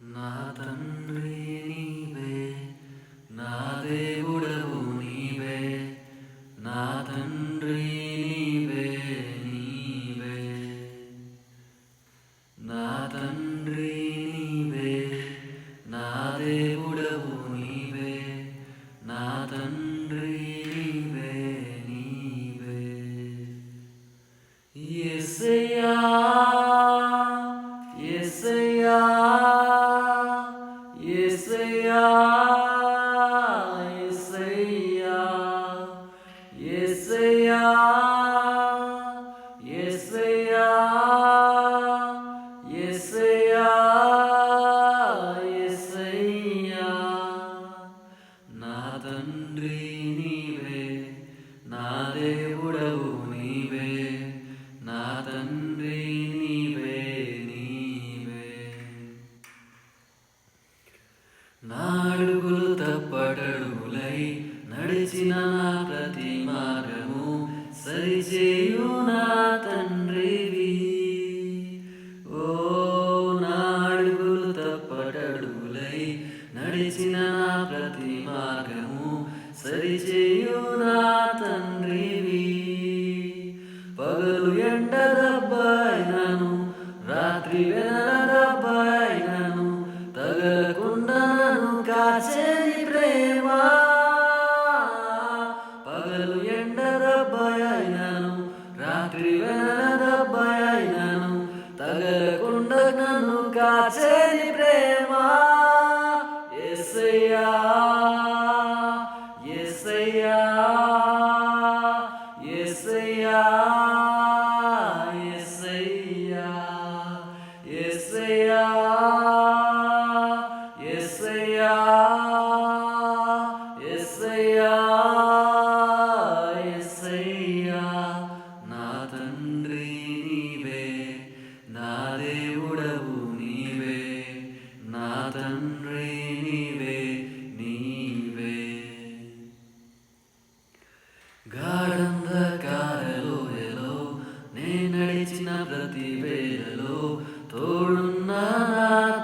నా తండ్రి నీవే నా దేవుడవు నీవే నా తండ్రి నీవే నీవే. నా తండ్రి నీవే నా దేవుడవు నీవే నా తండ్రి నీవే నీవే. యేసయ్యా Yeah. నడిచిన నా ప్రతి మార్గము సరిచేయు నా తండ్రివి ఓ నాడుగులు తప్పటడుగులై నడిచిన నా ప్రతి మార్గము సరిచేయు నా తండ్రివి ఆఖరివేళ దెబ్బయైనను తగలకుండా నన్ను కాచేని ప్రేమ. ఎస్సయ్యా ఎస్సయ్యా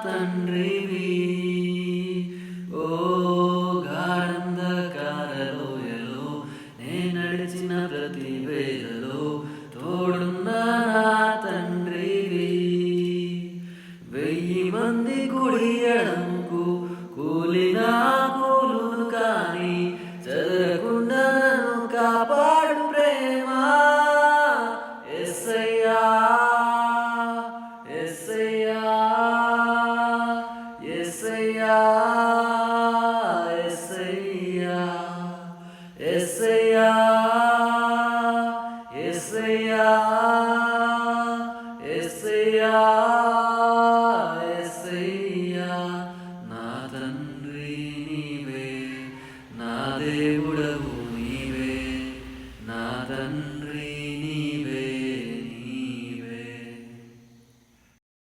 తండ్రివి ఓ గాఢంధకారలోయలో నే నడిచిన ప్రతి వేళలో తోడున్న నా తండ్రివి. వెయ్యి మంది కుడి ఎడముకు ఎస్సయ్యా ఎస్సయ్యా ఎస్సయ్యా నా తండ్రి నీవే నా దేవుడవు నీవే నా తండ్రి